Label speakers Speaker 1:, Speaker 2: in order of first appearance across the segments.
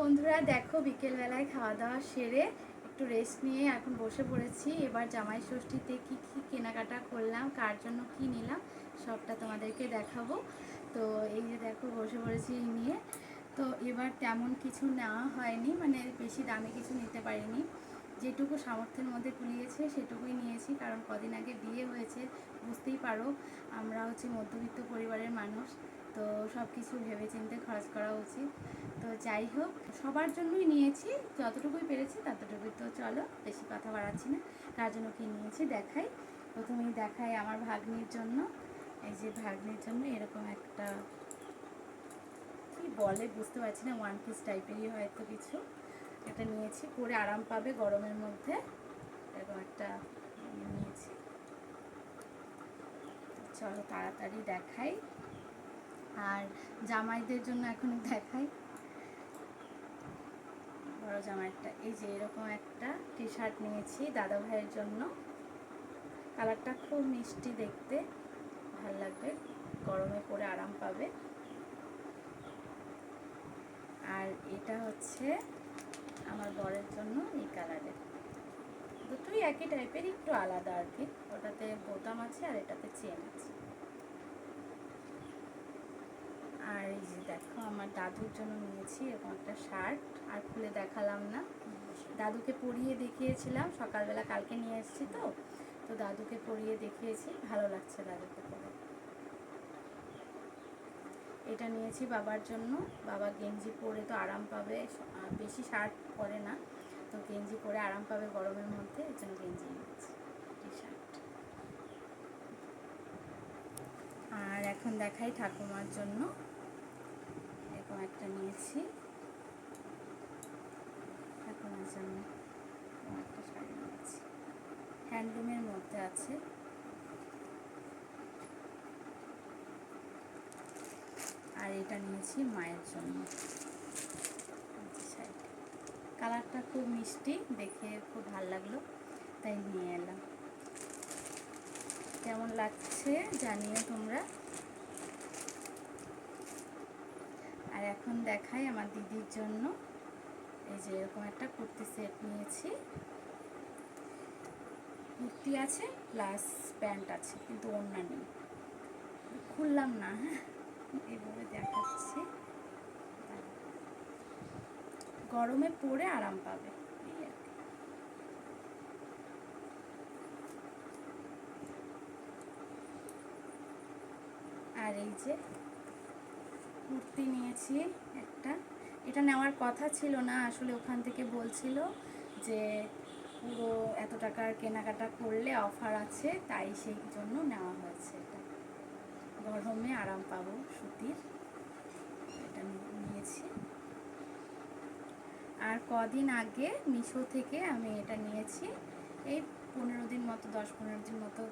Speaker 1: বন্ধুরা, দেখো বিকেলবেলায় খাওয়া দাওয়া সেরে একটু রেস্ট নিয়ে এখন বসে পড়েছি। এবার জামাই ষষ্ঠীতে কি কি কেনাকাটা করলাম, কার জন্য কি নিলাম, সবটা তোমাদেরকে দেখাবো। তো এই যে দেখো, বসে পড়েছি এই নিয়ে। তো এবার তেমন কিছু নেওয়া হয়নি মানে বেশি দামে কিছু নিতে পারিনি। যেটুকু সামর্থ্যের মধ্যে কুলিয়েছে, সেটুকুই নিয়েছি, কারণ কদিন আগে বিয়ে হয়েছে, বুঝতেই পারো, আমরা হচ্ছে মধ্যবিত্ত পরিবারের মানুষ। তো সব কিছু ভেবে চিন্তে খরচ করা উচিত। তো যাই হোক সবার জন্যই নিয়েছি, যতটুকুই পেরেছি ততটুকুই। তো চলো, বেশি কথা বাড়াচ্ছি না, কার জন্য কী নিয়েছি দেখাই। প্রথমেই দেখাই আমার ভাগ্নির জন্য। এই যে ভাগ্নির জন্য এরকম একটা, কি বলে বুঝতে পারছি না ওয়ান পিস টাইপেরই হয়তো কিছু। এটা নিয়েছি, পরে আরাম পাবে গরমের মধ্যে। এরকম একটা নিয়েছি। চলো তাড়াতাড়ি দেখাই। আর জামাইদের জন্য এখন দেখাই। বড় জামাইটা, এই যে এরকম একটা টি শার্ট নিয়েছি দাদা ভাইয়ের জন্য। কালারটা খুব মিষ্টি দেখতে, ভালো লাগবে, গরমে পরে আরাম পাবে। আর এটা হচ্ছে আমার বরের জন্য এই কালারের দুটোই একই টাইপের একটু আলাদা আর কি। ওটাতে বোতাম আছে আর এটাতে চেন আছে। আর এই যে দেখো, আমার দাদুর জন্য নিয়েছি এরকম একটা শার্ট, আর খুলে দেখালাম না। দাদুকে পরিয়ে দেখিয়েছিলাম, সকালবেলা কালকে নিয়ে এসেছি তো। তো দাদুকে পরিয়ে দেখিয়েছি, ভালো লাগছে দাদুকে পরে। এটা নিয়েছি বাবার জন্য। বাবা গেঞ্জি পরে তো আরাম পাবে বেশি শার্ট পরে না। তো গেঞ্জি পরে আরাম পাবে গরমের মধ্যে এই জন্য গেঞ্জি নিয়েছি শার্ট। আর এখন দেখাই ঠাকুমার জন্য। এরকম একটা নিয়েছি জন্য একটা শাড়ি নিয়েছি। হ্যান্ডলুমের মধ্যে আছে। আর এটা নিয়েছি মায়ের জন্য। কালারটা খুব মিষ্টি, দেখে খুব ভালো লাগল, তাই নিয়ে এলাম। কেমন লাগছে জানিও তোমরা আর এখন দেখাই আমার দিদির জন্য। এই যে এরকম একটা কুর্তি সেট নিয়েছি। কুর্তি আছে প্লাস প্যান্ট আছে, কিন্তু ওড়না নেই। খুললাম না হ্যাঁ? এভাবে দেখাচ্ছি। গরমে পরে আরাম পাবে। আর এই যে কুর্তি নিয়েছি একটা। এটা নেওয়ার কথা ছিল না, আসলে ওখান থেকে বলছিল যে পুরো এত টাকার কেনাকাটা করলে অফার আছে, তাই সেই জন্য নেওয়া হয়েছে এটা। গরমে আরাম পাবো সুতির। এটা নিয়েছি। আর কদিন আগে মিশো থেকে আমি এটা নিয়েছি। এই পনেরো দিন মতো, দশ পনেরো দিন মতো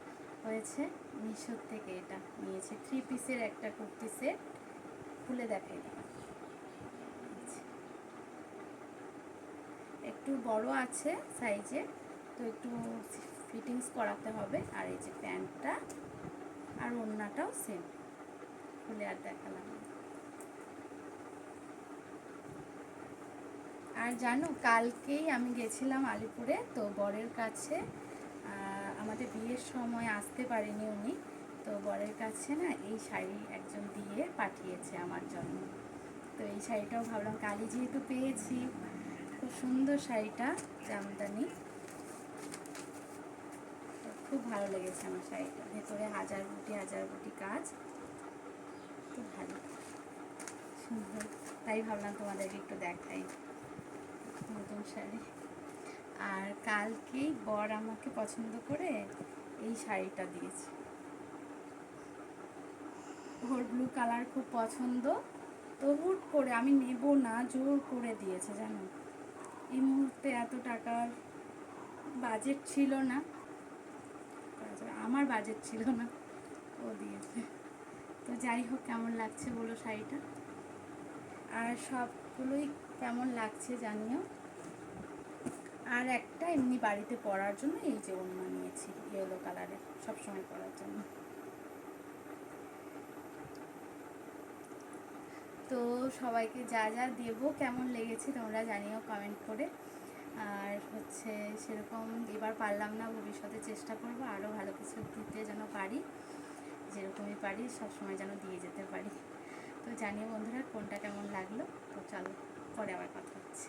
Speaker 1: হয়েছে মিশোর থেকে এটা নিয়েছি। থ্রি পিসের একটা কুর্তি সেট। খুলে দেখাই। একটু বড় আছে সাইজে তো একটু ফিটিংস করাতে হবে আর এই যে প্যান্টটা আর ওড়নাটাও সেম খুলে আর দেখালাম। আর জানো, কালকেই আমি গেছিলাম আলিপুরে, তো বরের কাছে আমাদের বিয়ের সময় আসতে পারেনি উনি তো বরের কাছে না এই শাড়ি একজন দিয়ে পাঠিয়েছে আমার জন্য। তো এই শাড়িটাও ভাবলাম কালি যেহেতু পেয়েছি, খুব সুন্দর শাড়িটা, জামদানি। খুব ভালো লেগেছে আমার শাড়িটা। ভেতরে হাজার বুটি হাজার বুটি কাজ। খুব ভালো। সুন্দর। তাই ভাবলাম তোমাদেরকে একটু দেখাই নতুন শাড়ি। আর কালকেই বর আমাকে পছন্দ করে এই শাড়িটা দিয়েছে। ওর ব্লু কালার খুব পছন্দ। তো হুট করে আমি নেব না, জোর করে দিয়েছে, জানো? এই মুহূর্তে এত টাকার বাজেট ছিল না। আমার বাজেট ছিল না, ও দিয়েছে। তো যাই হোক, কেমন লাগছে বলো শাড়িটা? আর সবগুলোই কেমন লাগছে জানিও। আর একটা এমনি বাড়িতে পরার জন্য এই যে অন্য নিয়েছি ইয়েলো কালারের সবসময় পরার জন্য। তো সবাইকে যা যা দেব, কেমন লেগেছে তোমরা জানিও কমেন্ট করে। আর হচ্ছে সেরকম এবার পারলাম না, ভবিষ্যতে চেষ্টা করব আরও ভালো কিছু দিতে যেন পারি, যেরকমই পারি, সবসময় যেন দিয়ে যেতে পারি। তো জানিও বন্ধুরা কোনটা কেমন লাগল, তো চলো পরে আবার কথা হচ্ছে।